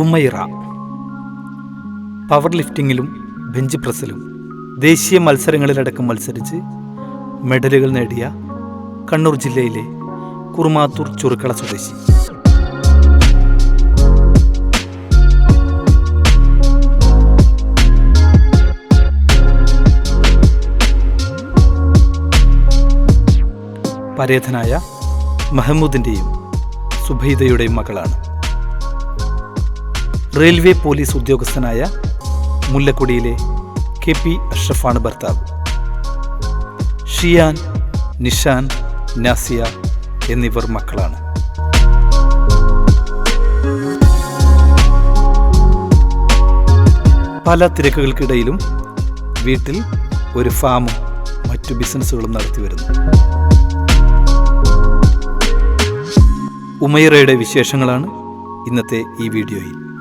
Umaira. Power ലിഫ്റ്റിങ്ങിലും bench പ്രസ്സിലും ദേശീയ മത്സരങ്ങളിലടക്കം മത്സരിച്ച് മെഡലുകൾ നേടിയ കണ്ണൂർ ജില്ലയിലെ കുറുമാത്തൂർ ചുറുക്കള സ്വദേശി. പരേതനായ മഹമ്മൂദിന്റെയും സുബൈദയുടെയും മകളാണ്. റെയിൽവേ പോലീസ് ഉദ്യോഗസ്ഥനായ മുല്ലക്കുടിയിലെ കെ പി അഷ്റഫാണ് ഭർത്താവ്. ഷിയാൻ നിഷാൻ നാസിയ എന്നിവർ മക്കളാണ്. പല തിരക്കുകൾക്കിടയിലും വീട്ടിൽ ഒരു ഫാമും മറ്റു ബിസിനസ്സുകളും നടത്തി വരുന്നു. ഉമൈറയുടെ വിശേഷങ്ങളാണ് ഇന്നത്തെ ഈ വീഡിയോയിൽ.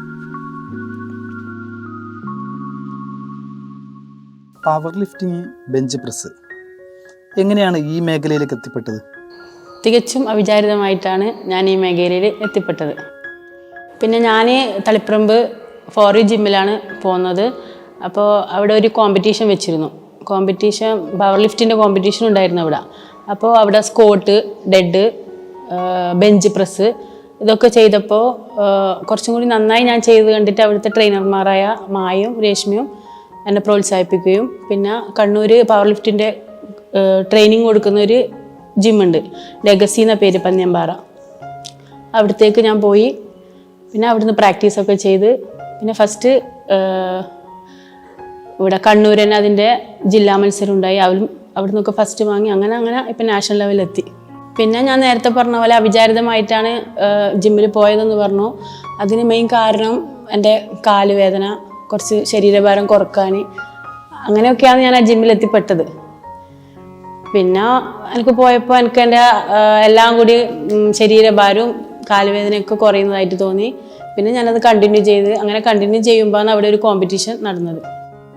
പവർ ലിഫ്റ്റിംഗ് ബെഞ്ച് പ്രസ് എങ്ങനെയാണ് ഈ മേഖലയിലേക്ക് എത്തിപ്പെട്ടത്? തികച്ചും അവിചാരിതമായിട്ടാണ് ഞാൻ ഈ മേഖലയിൽ എത്തിപ്പെട്ടത്. പിന്നെ ഞാൻ തളിപ്പറമ്പ് ഫോറി ജിമ്മിലാണ് പോകുന്നത് അപ്പോൾ അവിടെ ഒരു കോമ്പറ്റീഷൻ വെച്ചിരുന്നു. കോമ്പറ്റീഷൻ പവർ ലിഫ്റ്റിന്റെ കോമ്പറ്റീഷൻ ഉണ്ടായിരുന്നു അവിടെ. അപ്പോൾ അവിടെ സ്കോട്ട് ഡെഡ് ബെഞ്ച് പ്രസ് ഇതൊക്കെ ചെയ്തപ്പോൾ കുറച്ചും കൂടി നന്നായി ഞാൻ ചെയ്ത് കണ്ടിട്ട് അവിടുത്തെ ട്രെയിനർമാരായ മായും രേഷ്മയും എന്നെ പ്രോത്സാഹിപ്പിക്കുകയും. പിന്നെ കണ്ണൂർ പവർ ലിഫ്റ്റിന്റെ ട്രെയിനിങ് കൊടുക്കുന്ന ഒരു ജിമ്മുണ്ട് ലെഗസി എന്ന പേര് പന്ന്യമ്പാറ അവിടത്തേക്ക് ഞാൻ പോയി. പിന്നെ അവിടുന്ന് പ്രാക്ടീസൊക്കെ ചെയ്ത്. പിന്നെ ഫസ്റ്റ് ഇവിടെ കണ്ണൂർ തന്നെ അതിന്റെ ജില്ലാ മത്സരം ഉണ്ടായി അവരും അവിടെ നിന്നൊക്കെ ഫസ്റ്റ് വാങ്ങി. അങ്ങനെ അങ്ങനെ ഇപ്പം നാഷണൽ ലെവലിലെത്തി പിന്നെ ഞാൻ നേരത്തെ പറഞ്ഞ പോലെ അവിചാരിതമായിട്ടാണ് ജിമ്മിൽ പോയതെന്ന് പറഞ്ഞു. അതിന് മെയിൻ കാരണം എന്റെ കാലുവേദന കുറച്ച് ശരീരഭാരം കുറയ്ക്കാൻ അങ്ങനെയൊക്കെയാണ് ഞാൻ ആ ജിമ്മിൽ എത്തിപ്പെട്ടത്. പിന്നെ എനിക്ക് പോയപ്പോൾ എനിക്ക് എന്റെ എല്ലാം കൂടി ശരീരഭാരവും കാലുവേദനയൊക്കെ കുറയുന്നതായിട്ട് തോന്നി. പിന്നെ ഞാനത് കണ്ടിന്യൂ ചെയ്ത് അങ്ങനെ കണ്ടിന്യൂ ചെയ്യുമ്പോഴാണ് അവിടെ ഒരു കോമ്പറ്റീഷൻ നടന്നത്.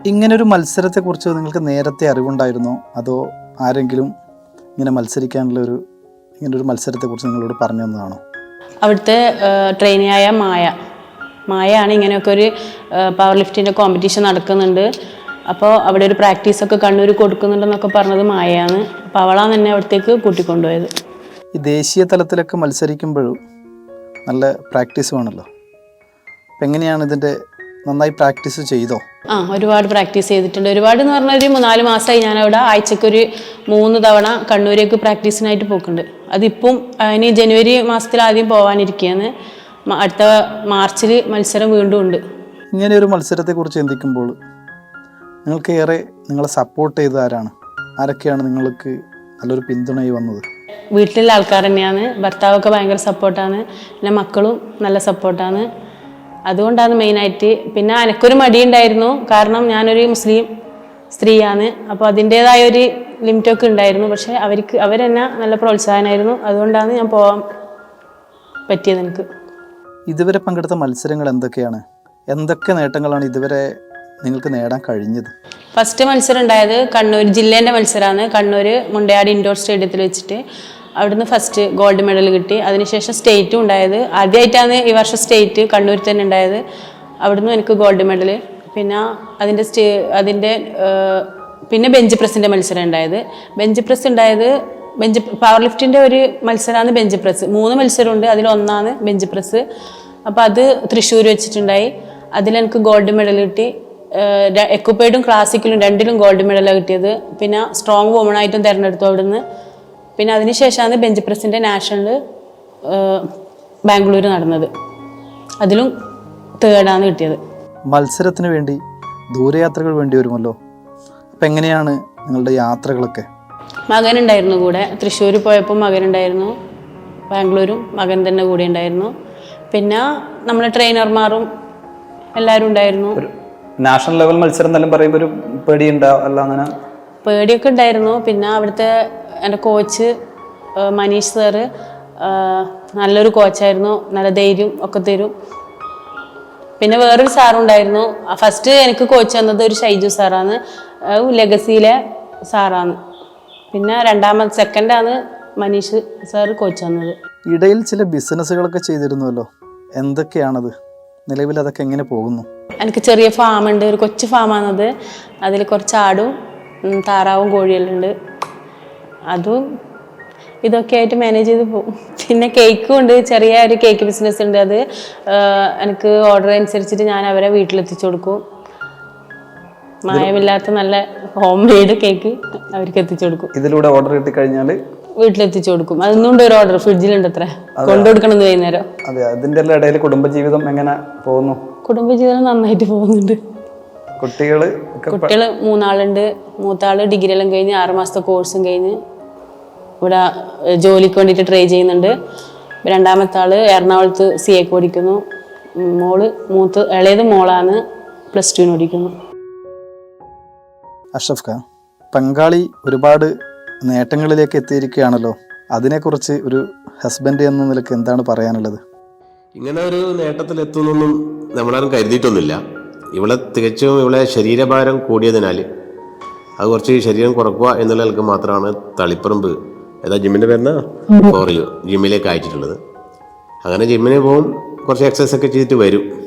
ഇങ്ങനൊരു മത്സരത്തെക്കുറിച്ച് നിങ്ങൾക്ക് നേരത്തെ അറിവുണ്ടായിരുന്നോ? അതോ ആരെങ്കിലും ഇങ്ങനെ മത്സരിക്കാനുള്ള ഒരു ഇങ്ങനെ ഇങ്ങനൊരു മത്സരത്തെക്കുറിച്ച് നിങ്ങളോട് പറഞ്ഞു തന്നതാണോ? അവിടുത്തെ ട്രെയിനിയായ മായ. മായയാണ് ഇങ്ങനെയൊക്കെ ഒരു പവർ ലിഫ്റ്റിന്റെ കോമ്പറ്റീഷൻ നടക്കുന്നുണ്ട്. അപ്പോൾ അവിടെ ഒരു പ്രാക്ടീസൊക്കെ കണ്ണൂർ കൊടുക്കുന്നുണ്ടെന്നൊക്കെ പറഞ്ഞത് മായയാണ്. അപ്പോൾ അവളാണ് എന്നെ അവിടത്തേക്ക് കൂട്ടിക്കൊണ്ടുപോയത്. ഈ ദേശീയ തലത്തിലൊക്കെ മത്സരിക്കുമ്പോഴും നല്ല പ്രാക്ടീസ് വേണമല്ലോ അപ്പം എങ്ങനെയാണ് ഇതിന്റെ നന്നായി പ്രാക്ടീസ് ചെയ്തോ? ആ ഒരുപാട് പ്രാക്ടീസ് ചെയ്തിട്ടുണ്ട്. ഒരുപാട് എന്ന് പറഞ്ഞാൽ ഒരു മൂന്നാൽ മാസമായി ഞാൻ അവിടെ ആഴ്ചക്കൊരു മൂന്ന് തവണ കണ്ണൂരേക്ക് പ്രാക്ടീസിനായിട്ട് പോക്കുന്നുണ്ട് അതിപ്പം ഇനി ജനുവരി മാസത്തിൽ ആദ്യം പോകാനിരിക്കുകയാണ് അടുത്ത മാർച്ചിൽ മത്സരം വീണ്ടും ഉണ്ട്. ഇങ്ങനെ ഒരു മത്സരത്തെക്കുറിച്ച് ചിന്തിക്കുമ്പോൾ നിങ്ങൾക്ക് ഏറെ നിങ്ങളെ സപ്പോർട്ട് ചെയ്ത ആരാണ്? ആരൊക്കെയാണ് നിങ്ങൾക്ക് നല്ലൊരു പിന്തുണയായി വന്നത്? വീട്ടിലുള്ള ആൾക്കാർ തന്നെയാണ്. ഭർത്താവൊക്കെ ഭയങ്കര സപ്പോർട്ടാണ് പിന്നെ മക്കളും നല്ല സപ്പോർട്ടാണ് അതുകൊണ്ടാണ് മെയിനായിട്ട് പിന്നെ എനിക്കൊരു മടിയുണ്ടായിരുന്നു കാരണം ഞാനൊരു മുസ്ലിം സ്ത്രീയാണ്. അപ്പോൾ അതിന്റേതായ ഒരു ലിമിറ്റൊക്കെ ഉണ്ടായിരുന്നു. പക്ഷേ അവർക്ക് അവരെന്നെ നല്ല പ്രോത്സാഹനമായിരുന്നു അതുകൊണ്ടാണ് ഞാൻ പോകാൻ പറ്റിയത് എനിക്ക്. ഇതുവരെ പങ്കെടുത്ത മത്സരങ്ങൾ എന്തൊക്കെയാണ്? എന്തൊക്കെ നേട്ടങ്ങളാണ് ഇതുവരെ നിങ്ങൾക്ക് നേടാൻ കഴിഞ്ഞത്? ഫസ്റ്റ് മത്സരം ഉണ്ടായത് കണ്ണൂർ ജില്ലേന്റെ മത്സരമാണ്. കണ്ണൂർ മുണ്ടയാട് ഇൻഡോർ സ്റ്റേഡിയത്തിൽ വെച്ചിട്ട് അവിടുന്ന് ഫസ്റ്റ് ഗോൾഡ് മെഡൽ കിട്ടി. അതിനുശേഷം സ്റ്റേറ്റും ഉണ്ടായത്. ആദ്യമായിട്ടാണ് ഈ വർഷം സ്റ്റേറ്റ് കണ്ണൂർ തന്നെ ഉണ്ടായത്. അവിടുന്ന് എനിക്ക് ഗോൾഡ് മെഡൽ പിന്നെ അതിന്റെ സ്റ്റേ അതിന്റെ പിന്നെ ബെഞ്ച് പ്രസിന്റെ മത്സരം ഉണ്ടായത്. ബെഞ്ച് പ്രസ് ഉണ്ടായത് ബെഞ്ച് പവർ ലിഫ്റ്റിന്റെ ഒരു മത്സരമാണ് ബെഞ്ച് പ്രസ്. മൂന്ന് മത്സരമുണ്ട് അതിലൊന്നാണ് ബെഞ്ച് പ്രസ്. അപ്പോൾ അത് തൃശ്ശൂർ വെച്ചിട്ടുണ്ടായി. അതിലെനിക്ക് ഗോൾഡ് മെഡൽ കിട്ടി. എക്യുപ്പേഡും ക്ലാസിക്കലും രണ്ടിലും ഗോൾഡ് മെഡലാണ് കിട്ടിയത്. പിന്നെ സ്ട്രോങ് വുമൺ ആയിട്ടും തിരഞ്ഞെടുത്തു നിന്ന് പിന്നെ അതിനുശേഷമാണ് ബെഞ്ച് പ്രസിന്റെ നാഷണൽ ബാംഗ്ലൂർ നടന്നത്. അതിലും തേർഡാണ് കിട്ടിയത്. മത്സരത്തിന് വേണ്ടി ദൂരയാത്രകൾ വേണ്ടി വരുമല്ലോ? അപ്പം എങ്ങനെയാണ് നിങ്ങളുടെ യാത്രകളൊക്കെ? മകനുണ്ടായിരുന്നു കൂടെ. തൃശ്ശൂർ പോയപ്പോൾ മകനുണ്ടായിരുന്നു. ബാംഗ്ലൂരും മകൻ തന്നെ കൂടെ ഉണ്ടായിരുന്നു. പിന്നെ നമ്മളെ ട്രെയിനർമാരും എല്ലാവരും ഉണ്ടായിരുന്നു. നാഷണൽ ലെവൽ മത്സരം എന്നെല്ലാം പറയുമ്പോൾ ഒരു പേടിയുണ്ടോ? അല്ല അങ്ങനെ? പേടിയൊക്കെ ഉണ്ടായിരുന്നു. പിന്നെ അവിടുത്തെ എന്റെ കോച്ച് മനീഷ് സാറ് നല്ലൊരു കോച്ചായിരുന്നു നല്ല ധൈര്യം ഒക്കെ തരും. പിന്നെ വേറൊരു സാറുണ്ടായിരുന്നു ഫസ്റ്റ് എനിക്ക് കോച്ച് തന്നത് ഒരു ഷൈജു സാറാണ് ലെഗസിയിലെ സാറാണ് പിന്നെ രണ്ടാമത് സെക്കൻഡാണ് മനീഷ് സാറ് കോച്ച് തന്നത് ഇടയിൽ ചില ബിസിനസ്സുകളൊക്കെ ചെയ്തിരുന്നുവല്ലോ എന്തൊക്കെയാണത്? നിലവിൽ അതൊക്കെ എങ്ങനെ പോകുന്നു? എനിക്ക് ചെറിയ ഫാം ഉണ്ട്. ഒരു കൊച്ചു ഫാമാണത് അതിൽ കുറച്ച് ആടും താറാവും കോഴിയെല്ലാം ഉണ്ട്. അതും ഇതൊക്കെ ആയിട്ട് മാനേജ് ചെയ്ത് പോകും. പിന്നെ കേക്കും ഉണ്ട്. ചെറിയ ഒരു കേക്ക് ബിസിനസ് ഉണ്ട് അത്. എനിക്ക് ഓർഡർ അനുസരിച്ചിട്ട് ഞാൻ അവരെ വീട്ടിലെത്തിച്ചു കൊടുക്കും. മായമില്ലാത്ത നല്ല ഹോം മെയ്ഡ് കേക്ക് അവർക്ക് എത്തിച്ചു കൊടുക്കും. ഇതിലൂടെ ഓർഡർ കിട്ടിക്കഴിഞ്ഞാൽ വീട്ടിലെത്തിച്ചു കൊടുക്കും. അതൊന്നുകൊണ്ട് ഒരു ഓർഡർ ഫ്രിഡ്ജിലുണ്ട് അത്ര കൊണ്ടുകൊടുക്കണം എന്ന് വൈകുന്നേരം. അതെ അതിന്റെ ഇടയിൽ കുടുംബജീവിതം എങ്ങനെ പോകുന്നു? കുടുംബജീവിതം നന്നായിട്ട് പോകുന്നുണ്ട്. കുട്ടികൾ കുട്ടികൾ മൂന്നാളുണ്ട്. മൂത്താൾ ഡിഗ്രി എല്ലാം കഴിഞ്ഞ് ആറ് മാസത്തെ കോഴ്സും കഴിഞ്ഞ് ഇവിടെ ജോലിക്ക് വേണ്ടിയിട്ട് ട്രൈ ചെയ്യുന്നുണ്ട്. രണ്ടാമത്തെ ആൾ എറണാകുളത്ത് സി എക്ക് പഠിക്കുന്നു. മോൾ മൂത്ത് ഇളയത് മോളാണ് പ്ലസ് ടുവിന് പഠിക്കുന്നു. അഷ്റഫ് ഖാൻ പങ്കാളി ഒരുപാട് നേട്ടങ്ങളിലേക്ക് എത്തിയിരിക്കുകയാണല്ലോ. അതിനെക്കുറിച്ച് ഒരു ഹസ്ബൻഡ് എന്ന നിലയ്ക്ക് എന്താണ് പറയാനുള്ളത്? ഇങ്ങനെ ഒരു നേട്ടത്തിലെത്തുന്നൊന്നും നമ്മളാരും കരുതിയിട്ടൊന്നുമില്ല. ഇവളെ തികച്ചും ഇവളെ ശരീരഭാരം കൂടിയതിനാൽ അത് കുറച്ച് ശരീരം കുറക്കുക എന്നുള്ള നിലയ്ക്ക് മാത്രമാണ് തളിപ്പറമ്പ് ഏതാ ജിമ്മിന്റെ പേരുന്ന? ഫോറിയോ ജിമ്മിലേക്ക് അയച്ചിട്ടുള്ളത്. അങ്ങനെ ജിമ്മിന് പോകും കുറച്ച് എക്സസൈസ് ഒക്കെ ചെയ്തിട്ട് വരും.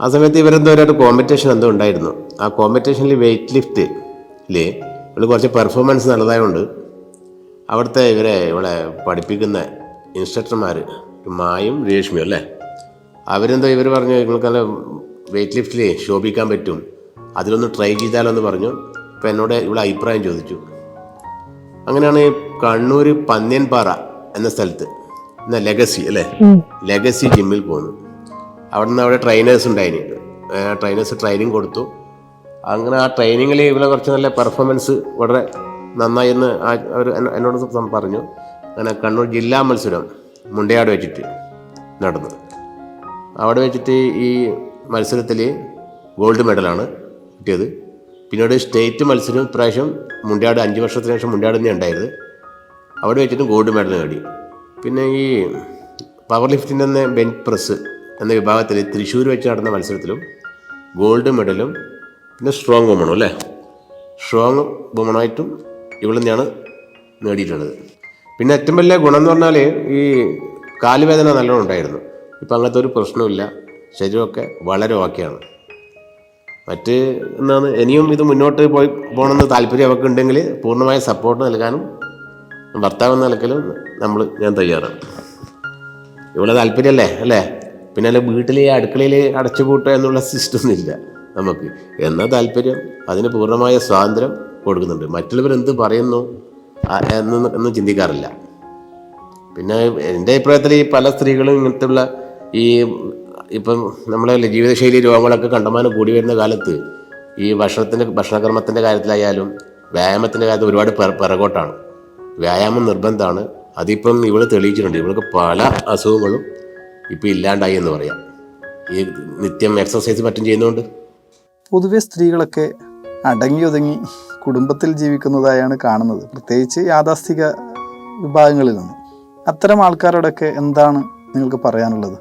ആ സമയത്ത് ഇവരെന്തോരായിട്ട് കോമ്പറ്റീഷൻ എന്തോ ഉണ്ടായിരുന്നു. ആ കോമ്പറ്റീഷനിൽ വെയിറ്റ് ലിഫ്റ്റിൽ ഇവൾ കുറച്ച് പെർഫോമൻസ് നല്ലതായതുകൊണ്ട് അവിടുത്തെ ഇവരെ ഇവിടെ പഠിപ്പിക്കുന്ന ഇൻസ്ട്രക്ടർമാർ മായും രേഷ്മിയും അല്ലേ? അവരെന്തോ ഇവർ പറഞ്ഞു നിങ്ങൾക്ക് നല്ല വെയിറ്റ് ലിഫ്റ്റിൽ ശോഭിക്കാൻ പറ്റും. അതിലൊന്ന് ട്രൈ ചെയ്താലോ എന്ന് പറഞ്ഞു. അപ്പം എന്നോട് ഇവിടെ അഭിപ്രായം ചോദിച്ചു. അങ്ങനെയാണ് കണ്ണൂർ പന്ന്യൻപാറ എന്ന സ്ഥലത്ത് എന്നാ ലെഗസി അല്ലേ? ലെഗസി ജിമ്മിൽ പോന്നു. അവിടെ നിന്ന് അവിടെ ട്രെയിനേഴ്സ് ഉണ്ടായിരുന്നു ട്രെയിനേഴ്സ് ട്രെയിനിങ് കൊടുത്തു. അങ്ങനെ ആ ട്രെയിനിങ്ങിൽ ഇവിടെ കുറച്ച് നല്ല പെർഫോമൻസ് വളരെ നന്നായി എന്ന് അവർ എന്നോട് പറഞ്ഞു. അങ്ങനെ കണ്ണൂർ ജില്ലാ മത്സരം മുണ്ടയാട് വെച്ചിട്ട് നടന്നു അവിടെ വെച്ചിട്ട് ഈ മത്സരത്തിൽ ഗോൾഡ് മെഡലാണ് കിട്ടിയത്. പിന്നീട് സ്റ്റേറ്റ് മത്സരം ഇപ്രാവശ്യം മുണ്ടയാട് അഞ്ച് വർഷത്തിന് ശേഷം മുണ്ടയാട് തന്നെ ഉണ്ടായത്. അവിടെ വെച്ചിട്ട് ഗോൾഡ് മെഡൽ നേടി. പിന്നെ ഈ പവർ ലിഫ്റ്റിന്റെ തന്നെ ബെഞ്ച് പ്രസ് എന്ന വിഭാഗത്തിൽ തൃശ്ശൂർ വെച്ച് നടന്ന മത്സരത്തിലും ഗോൾഡ് മെഡലും പിന്നെ സ്ട്രോങ് വുമണും അല്ലേ? സ്ട്രോങ് വുമണായിട്ടും ഇവിടെ തന്നെയാണ് നേടിയിട്ടുള്ളത്. പിന്നെ ഏറ്റവും വലിയ ഗുണം എന്ന് പറഞ്ഞാൽ ഈ കാലുവേദന നല്ലോണം ഉണ്ടായിരുന്നു. ഇപ്പം അങ്ങനത്തെ ഒരു പ്രശ്നമില്ല ശരീരമൊക്കെ വളരെ ഓക്കെയാണ് മറ്റ് എന്താണ് ഇനിയും ഇത് മുന്നോട്ട് പോയി പോകണമെന്ന് താല്പര്യം അവർക്ക് ഉണ്ടെങ്കിൽ പൂർണമായ സപ്പോർട്ട് നൽകാനും ഭർത്താവ് എന്ന നമ്മൾ ഞാൻ തയ്യാറാണ്. ഇവിടെ താല്പര്യമല്ലേ അല്ലേ? പിന്നെ അല്ല വീട്ടിൽ ഈ അടുക്കളയിൽ അടച്ചുപൂട്ടുക എന്നുള്ള സിസ്റ്റം ഇല്ല നമുക്ക്. എന്നാൽ താല്പര്യം? അതിന് പൂർണമായ സ്വാതന്ത്ര്യം കൊടുക്കുന്നുണ്ട്. മറ്റുള്ളവർ എന്ത് പറയുന്നു? എന്നൊന്നും ചിന്തിക്കാറില്ല. പിന്നെ എന്റെ അഭിപ്രായത്തിൽ ഈ പല സ്ത്രീകളും ഇങ്ങനത്തെയുള്ള ഈ ഇപ്പം നമ്മളെ ജീവിതശൈലി രോഗങ്ങളൊക്കെ കണ്ടമാനം കൂടി വരുന്ന കാലത്ത് ഈ ഭക്ഷണത്തിന്റെ ഭക്ഷണക്രമത്തിന്റെ കാര്യത്തിലായാലും വ്യായാമത്തിന്റെ കാര്യത്തിൽ ഒരുപാട് പിറ- പിറകോട്ടാണ്. വ്യായാമം നിർബന്ധമാണ് അതിപ്പം ഇവൾ തെളിയിച്ചിട്ടുണ്ട്. ഇവൾക്ക് പല അസുഖങ്ങളും ഇപ്പം ഇല്ലാണ്ടായി എന്ന് പറയാം. ഈ നിത്യം എക്സസൈസ് മറ്റും ചെയ്യുന്നതുകൊണ്ട് പൊതുവെ സ്ത്രീകളൊക്കെ അടങ്ങി ഒതുങ്ങി കുടുംബത്തിൽ ജീവിക്കുന്നതായാണ് കാണുന്നത്. പ്രത്യേകിച്ച് യാഥാസ്ഥിക വിഭാഗങ്ങളിൽ നിന്ന്. അത്തരം ആൾക്കാരോടൊക്കെ എന്താണ് നിങ്ങൾക്ക് പറയാനുള്ളത്?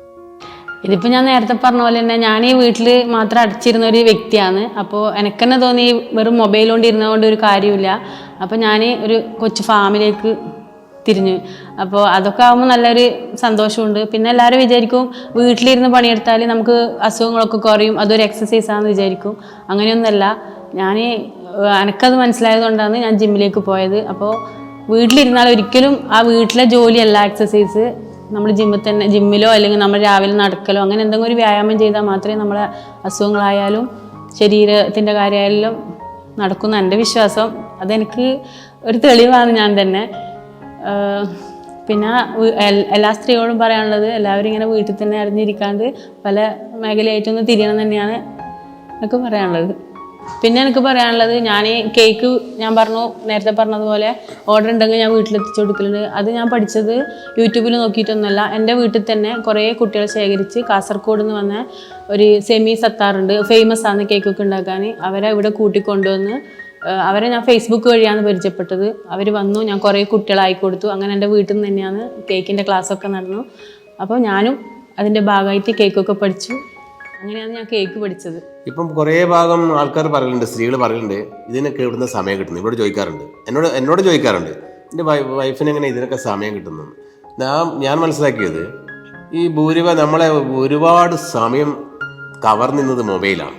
ഇതിപ്പോൾ ഞാൻ നേരത്തെ പറഞ്ഞ പോലെ തന്നെ ഞാൻ ഈ വീട്ടിൽ മാത്രം അടച്ചിരുന്ന ഒരു വ്യക്തിയാണ്. അപ്പോൾ എനിക്ക് തന്നെ തോന്നി വെറും മൊബൈൽ കൊണ്ടിരുന്നതുകൊണ്ട് ഒരു കാര്യമില്ല അപ്പോൾ ഞാൻ ഒരു കൊച്ചു ഫാമിലേക്ക് തിരിഞ്ഞു. അപ്പോൾ അതൊക്കെ ആകുമ്പോൾ നല്ലൊരു സന്തോഷമുണ്ട്. പിന്നെ എല്ലാവരും വിചാരിക്കും വീട്ടിലിരുന്ന് പണിയെടുത്താൽ നമുക്ക് അസുഖങ്ങളൊക്കെ കുറയും അതൊരു എക്സസൈസ് ആണെന്ന് വിചാരിക്കും. അങ്ങനെയൊന്നുമല്ല. ഞാൻ എനിക്കത് മനസ്സിലായതുകൊണ്ടാണ് ഞാൻ ജിമ്മിലേക്ക് പോയത്. അപ്പോൾ വീട്ടിലിരുന്നാൽ ഒരിക്കലും ആ വീട്ടിലെ ജോലിയല്ല എക്സസൈസ് നമ്മൾ ജിമ്മിൽ തന്നെ ജിമ്മിലോ അല്ലെങ്കിൽ നമ്മൾ രാവിലെ നടക്കലോ അങ്ങനെ എന്തെങ്കിലും ഒരു വ്യായാമം ചെയ്താൽ മാത്രമേ നമ്മളെ അസുഖങ്ങളായാലും ശരീരത്തിന്റെ കാര്യമായാലും നടക്കുന്ന എന്റെ വിശ്വാസം. അതെനിക്ക് ഒരു തെളിവാണ് ഞാൻ തന്നെ. പിന്നെ എല്ലാ സ്ത്രീകളോടും പറയാനുള്ളത് എല്ലാവരും ഇങ്ങനെ വീട്ടിൽ തന്നെ അറിഞ്ഞിരിക്കാണ്ട് പല മേഖലയായിട്ടൊന്ന് തിരിയണം തന്നെയാണ് എനിക്ക് പറയാനുള്ളത്. പിന്നെ എനിക്ക് പറയാനുള്ളത് ഞാൻ കേക്ക് ഞാൻ പറഞ്ഞു നേരത്തെ പറഞ്ഞതുപോലെ ഓർഡർ ഉണ്ടെങ്കിൽ ഞാൻ വീട്ടിലെത്തിച്ചു കൊടുക്കലുണ്ട്. അത് ഞാൻ പഠിച്ചത് യൂട്യൂബിൽ നോക്കിയിട്ടൊന്നുമല്ല. എന്റെ വീട്ടിൽ തന്നെ കുറേ കുട്ടികൾ ശേഖരിച്ച് കാസർഗോഡ് നിന്ന് വന്ന ഒരു സെമി സത്താറുണ്ട് ഫേമസ് ആണ് കേക്കൊക്കെ ഉണ്ടാക്കാൻ. അവരെ ഇവിടെ കൂട്ടിക്കൊണ്ടുവന്ന് അവരെ ഞാൻ ഫേസ്ബുക്ക് വഴിയാണ് പരിചയപ്പെട്ടത്. അവർ വന്നു ഞാൻ കുറേ കുട്ടികളായി കൊടുത്തു. അങ്ങനെ എന്റെ വീട്ടിൽ നിന്ന് തന്നെയാണ് കേക്കിന്റെ ക്ലാസ്സൊക്കെ നടന്നു അപ്പോൾ ഞാനും അതിന്റെ ഭാഗമായിട്ട് കേക്കൊക്കെ പഠിച്ചു. അങ്ങനെയാണ് ഞാൻ കേക്ക് പഠിച്ചത്. ഇപ്പം കുറേ ഭാഗം ആൾക്കാർ പറയലുണ്ട് സ്ത്രീകൾ പറയലുണ്ട് ഇതിനൊക്കെ ഇവിടുന്ന് സമയം കിട്ടുന്നു. ഇവിടെ ചോദിക്കാറുണ്ട്. എന്നോട് എന്നോട് ചോദിക്കാറുണ്ട് എന്റെ വൈഫിന് എങ്ങനെ ഇതിനൊക്കെ സമയം കിട്ടുന്നു? ഞാൻ ഞാൻ മനസ്സിലാക്കിയത് ഈ ഭൂരിഭാഗം നമ്മളെ ഒരുപാട് സമയം കവർന്നിരുന്നത് മൊബൈലാണ്.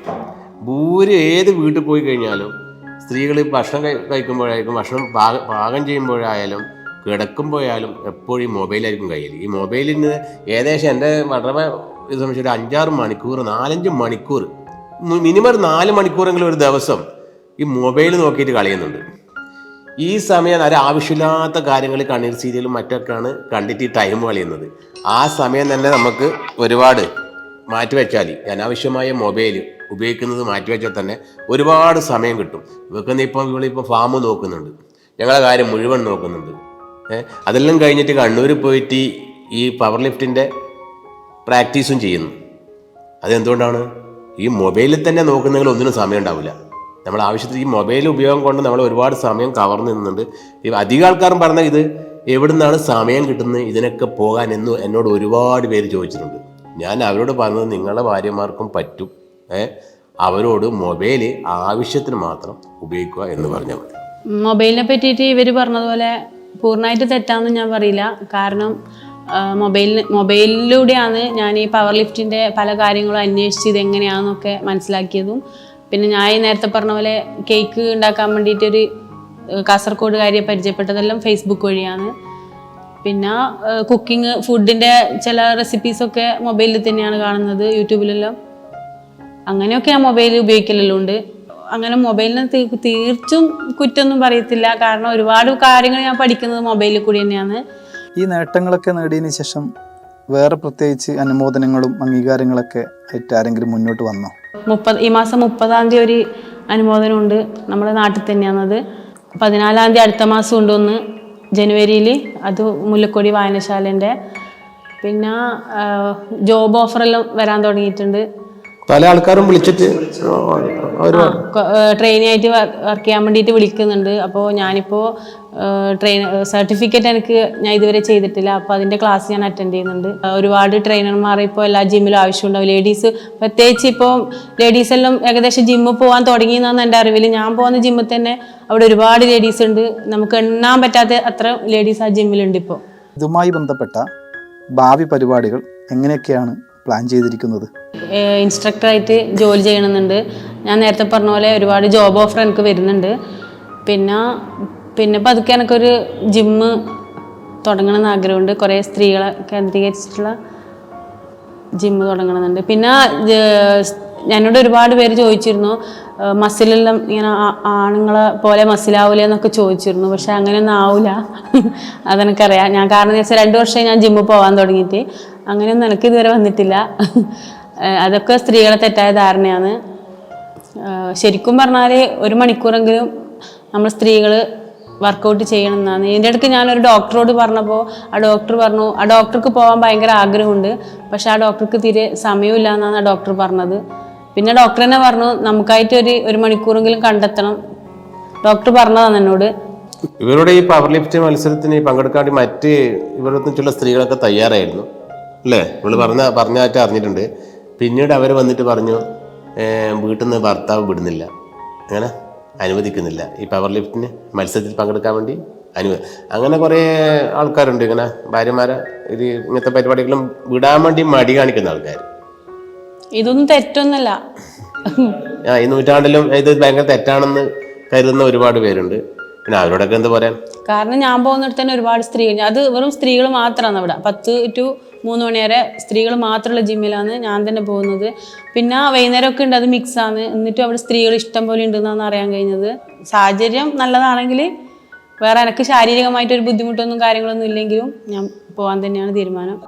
ഭൂരി ഏത് വീട്ടിൽ പോയി കഴിഞ്ഞാലും സ്ത്രീകൾ ഭക്ഷണം കഴി കഴിക്കുമ്പോഴായിരിക്കും ഭക്ഷണം പാക- പാകം ചെയ്യുമ്പോഴായാലും കിടക്കുമ്പോഴായാലും എപ്പോഴും ഈ മൊബൈലായിരിക്കും കയ്യിൽ. ഈ മൊബൈലിന് ഏകദേശം എന്റെ വളരെ ഇത് ഒരു അഞ്ചാറ് മണിക്കൂർ നാലഞ്ച് മണിക്കൂർ മിനിമം ഒരു നാല് മണിക്കൂറെങ്കിലും ഒരു ദിവസം ഈ മൊബൈൽ നോക്കിയിട്ട് കളയുന്നുണ്ട്. ഈ സമയം ഒരു ആവശ്യമില്ലാത്ത കാര്യങ്ങൾ കണ്ണീർ സീരിയലും മറ്റൊക്കെയാണ് കണ്ടിട്ട് ഈ ടൈം കളയുന്നത്. ആ സമയം തന്നെ നമുക്ക് ഒരുപാട് മാറ്റിവെച്ചാൽ അനാവശ്യമായ മൊബൈൽ ഉപയോഗിക്കുന്നത് മാറ്റിവെച്ചാൽ തന്നെ ഒരുപാട് സമയം കിട്ടും. ഇവർക്ക് ഇപ്പം ഇവളിപ്പോൾ ഫാം നോക്കുന്നുണ്ട്. ഞങ്ങളെ കാര്യം മുഴുവൻ നോക്കുന്നുണ്ട്. അതെല്ലാം കഴിഞ്ഞിട്ട് കണ്ണൂർ പോയിട്ട് ഈ പവർ ലിഫ്റ്റിന്റെ പ്രാക്ടീസും ചെയ്യുന്നു. അതെന്തുകൊണ്ടാണ്? ഈ മൊബൈലിൽ തന്നെ നോക്കുന്നെങ്കിൽ ഒന്നിനും സമയം ഉണ്ടാവില്ല. നമ്മൾ ആവശ്യത്തിൽ ഈ മൊബൈൽ ഉപയോഗം കൊണ്ട് നമ്മൾ ഒരുപാട് സമയം കവർന്നു നിന്നുണ്ട് ഈ അധികം ആൾക്കാരും പറഞ്ഞ ഇത് എവിടെ നിന്നാണ് സമയം കിട്ടുന്നത്? ഇതിനൊക്കെ പോകാൻ എന്ന് എന്നോട് ഒരുപാട് പേര് ചോദിച്ചിട്ടുണ്ട്. ഞാൻ അവരോട് പറഞ്ഞത് നിങ്ങളുടെ ഭാര്യമാർക്കും പറ്റും. അവരോട് മൊബൈൽ ആവശ്യത്തിന് മാത്രം ഉപയോഗിക്കുക എന്ന് പറഞ്ഞാൽ മതി. മൊബൈലിനെ പറ്റിയിട്ട് ഇവർ പറഞ്ഞതുപോലെ പൂർണമായിട്ട് തെറ്റാന്ന് ഞാൻ പറയില്ല. കാരണം മൊബൈലിന് മൊബൈലിലൂടെയാണ് ഞാൻ ഈ പവർ ലിഫ്റ്റിന്റെ പല കാര്യങ്ങളും അന്വേഷിച്ച് ഇത് എങ്ങനെയാണെന്നൊക്കെ മനസ്സിലാക്കിയതും. പിന്നെ ഞാൻ ഈ നേരത്തെ പറഞ്ഞ പോലെ കേക്ക് ഉണ്ടാക്കാൻ വേണ്ടിയിട്ടൊരു കാസർഗോഡ് കാസർഗോഡുകാരിയെ പരിചയപ്പെട്ടതെല്ലാം ഫേസ്ബുക്ക് വഴിയാണ്. പിന്നെ കുക്കിംഗ് ഫുഡിന്റെ ചില റെസിപ്പീസ് ഒക്കെ മൊബൈലിൽ തന്നെയാണ് കാണുന്നത് യൂട്യൂബിലെല്ലാം. അങ്ങനെയൊക്കെ ഞാൻ മൊബൈൽ ഉപയോഗിക്കലെല്ലാം ഉണ്ട് അങ്ങനെ മൊബൈലിന് തീർച്ചും കുറ്റൊന്നും പറയത്തില്ല. കാരണം ഒരുപാട് കാര്യങ്ങൾ ഞാൻ പഠിക്കുന്നത് മൊബൈലിൽ കൂടി തന്നെയാണ്. ഈ നേട്ടങ്ങളൊക്കെ നേടിയതിന് ശേഷം വേറെ പ്രത്യേകിച്ച് അനുമോദനങ്ങളും അംഗീകാരങ്ങളൊക്കെ ആയിട്ട് ആരെങ്കിലും മുന്നോട്ട് വന്നോ? മുപ്പത് ഈ മാസം മുപ്പതാം തീയതി ഒരു അനുമോദനമുണ്ട് നമ്മുടെ നാട്ടിൽ തന്നെയാണത്. പതിനാലാം തീയതി അടുത്ത മാസം ഉണ്ട് ഒന്ന് ജനുവരിയിൽ അത് മുല്ലക്കൊടി വായനശാലേന്റെ പിന്നെ ജോബ് ഓഫറെല്ലാം വരാൻ തുടങ്ങിയിട്ടുണ്ട്. പല ആൾക്കാരും വിളിച്ചിട്ട് ട്രെയിനായിട്ട് വർക്ക് ചെയ്യാൻ വേണ്ടിയിട്ട് വിളിക്കുന്നുണ്ട്. അപ്പോൾ ഞാനിപ്പോൾ ട്രെയിൻ സർട്ടിഫിക്കറ്റ് എനിക്ക് ഞാൻ ഇതുവരെ ചെയ്തിട്ടില്ല. അപ്പോൾ അതിന്റെ ക്ലാസ് ഞാൻ അറ്റൻഡ് ചെയ്യുന്നുണ്ട്. ഒരുപാട് ട്രെയിനർമാർ ഇപ്പോൾ എല്ലാ ജിമ്മിലും ആവശ്യമുണ്ടാവും. ലേഡീസ് പ്രത്യേകിച്ച് ഇപ്പോൾ ലേഡീസ് എല്ലാം ഏകദേശം ജിമ്മിൽ പോകാൻ തുടങ്ങി എന്നാണ് എന്റെ അറിവിൽ ഞാൻ പോകുന്ന ജിമ്മിൽ തന്നെ അവിടെ ഒരുപാട് ലേഡീസ് ഉണ്ട്. നമുക്ക് എണ്ണാൻ പറ്റാത്ത അത്ര ലേഡീസ് ആ ജിമ്മിലുണ്ട് ഇപ്പോൾ ഇതുമായി ബന്ധപ്പെട്ട ഭാവി പരിപാടികൾ എങ്ങനെയൊക്കെയാണ് പ്ലാൻ ചെയ്തിരിക്കുന്നത്? ഇൻസ്ട്രക്ടറായിട്ട് ജോലി ചെയ്യണമെന്നുണ്ട്. ഞാൻ നേരത്തെ പറഞ്ഞ പോലെ ഒരുപാട് ജോബ് ഓഫർ എനിക്ക് വരുന്നുണ്ട്. പിന്നെ പിന്നെ പതുക്കെ എനിക്കൊരു ജിമ്മ് തുടങ്ങണമെന്ന് ആഗ്രഹമുണ്ട്. കുറേ സ്ത്രീകളെ കേന്ദ്രീകരിച്ചിട്ടുള്ള ജിമ്മ് തുടങ്ങണമെന്നുണ്ട്. പിന്നെ എന്നോട് ഒരുപാട് പേര് ചോദിച്ചിരുന്നു മസിലെല്ലാം ഇങ്ങനെ ആണുങ്ങളെ പോലെ മസിലാവൂലേ എന്നൊക്കെ ചോദിച്ചിരുന്നു. പക്ഷെ അങ്ങനെയൊന്നും ആവില്ല അതെനിക്കറിയാം. ഞാൻ കാരണം എന്ന് വെച്ചാൽ രണ്ട് വർഷമായി ഞാൻ ജിമ്മിൽ പോകാൻ തുടങ്ങിയിട്ട്. അങ്ങനെയൊന്നും എനിക്ക് ഇതുവരെ വന്നിട്ടില്ല. അതൊക്കെ സ്ത്രീകളെ തെറ്റായ ധാരണയാണ്. ശരിക്കും പറഞ്ഞാൽ ഒരു മണിക്കൂറെങ്കിലും നമ്മൾ സ്ത്രീകൾ വർക്കൗട്ട് ചെയ്യണം എന്നാണ്. ഇതിന്റെ ഇടയ്ക്ക് ഞാനൊരു ഡോക്ടറോട് പറഞ്ഞപ്പോൾ ആ ഡോക്ടർ പറഞ്ഞു ആ ഡോക്ടർക്ക് പോകാൻ ഭയങ്കര ആഗ്രഹമുണ്ട്. പക്ഷെ ആ ഡോക്ടർക്ക് തീരെ സമയമില്ല എന്നാണ് ആ ഡോക്ടർ പറഞ്ഞത്. പിന്നെ ഡോക്ടർ തന്നെ പറഞ്ഞു നമുക്കായിട്ട് ഒരു ഒരു മണിക്കൂറെങ്കിലും കണ്ടെത്തണം. ഡോക്ടർ പറഞ്ഞതാണ് എന്നോട്. ഇവരുടെ ഈ പവർ ലിഫ്റ്റ് മത്സരത്തിന് പങ്കെടുക്കാൻ മറ്റ് ഇവരുടെ സ്ത്രീകളൊക്കെ തയ്യാറായിരുന്നു അല്ലേ? ഇവൾ പറഞ്ഞ പറഞ്ഞായിട്ട് അറിഞ്ഞിട്ടുണ്ട്. പിന്നീട് അവർ വന്നിട്ട് പറഞ്ഞു "ഏർ, വീട്ടിൽ നിന്ന് ഭർത്താവ് വിടുന്നില്ല. അങ്ങനെ അനുവദിക്കുന്നില്ല. ഈ പവർ ലിഫ്റ്റിന് മത്സരത്തിൽ പങ്കെടുക്കാൻ വേണ്ടി അനുവ അങ്ങനെ കുറേ ആൾക്കാരുണ്ട്. ഇങ്ങനെ ഭാര്യമാരെ ഇത് ഇങ്ങനത്തെ പരിപാടികളും വിടാൻ വേണ്ടി മടി കാണിക്കുന്ന ആൾക്കാർ ഇതൊന്നും തെറ്റൊന്നല്ല. ആ ഈ നൂറ്റാണ്ടിലും ഇത് ഭയങ്കര തെറ്റാണെന്ന് കരുതുന്ന ഒരുപാട് പേരുണ്ട്. പിന്നെ അവരോടൊക്കെ എന്ത് പറയാൻ? കാരണം ഞാൻ പോകുന്നിടത്ത് തന്നെ ഒരുപാട് സ്ത്രീകൾ അത് വെറും സ്ത്രീകൾ മാത്രമാണ് അവിടെ പത്ത് ടു മൂന്ന് മണി വരെ സ്ത്രീകൾ മാത്രമുള്ള ജിമ്മിലാണ് ഞാൻ തന്നെ പോകുന്നത്. പിന്നെ വൈകുന്നേരമൊക്കെ ഉണ്ട് അത് മിക്സാണ് എന്നിട്ടും അവിടെ സ്ത്രീകൾ ഇഷ്ടം പോലെ ഉണ്ടെന്നാണ് അറിയാൻ കഴിഞ്ഞത്. സാഹചര്യം നല്ലതാണെങ്കിൽ വേറെ എനിക്ക് ശാരീരികമായിട്ടൊരു ബുദ്ധിമുട്ടൊന്നും കാര്യങ്ങളൊന്നും ഇല്ലെങ്കിലും ഞാൻ പോകാൻ തന്നെയാണ് തീരുമാനം.